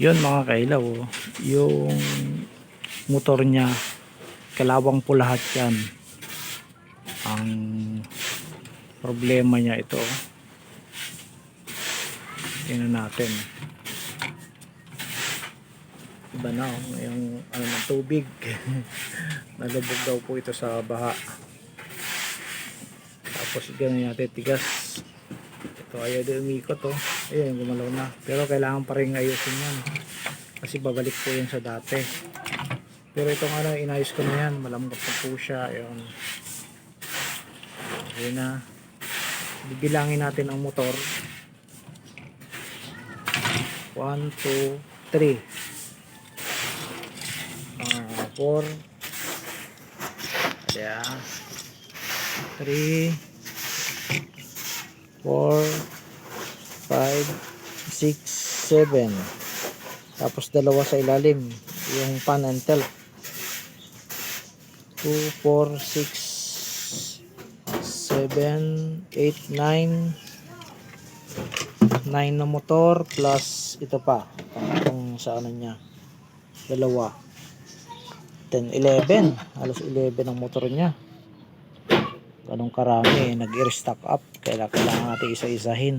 Yun mga kailaw, oh. yung motor niya, kalawang po lahat yan. Ang problema niya ito. Tingnan natin. Iba na oh, yung ano ng tubig. Nalubog daw po ito sa baha. Tapos ganyan natin tigas. Ito ayaw din umikot oh. Ayun, gumalaw na. Pero kailangan pa rin ayusin yan. Kasi babalik po yan sa dati. Pero itong ano, inayos ko na yan. Malambot na po siya. Ayun. Ayun na. Bibilangin natin ang motor. 1, 2, 3. 4. Ayan. 3. 4. 5, 6, 7. Tapos dalawa sa ilalim, yung pan and tilt. 2, 4, 6, 7, 8, 9. 9 na motor plus ito pa. Itong sa ano niya. Dalawa. 10, 11. Halos 11 ang motor niya. Ganong karami. Nag-restock up. Kaya kailangan natin isa-isahin.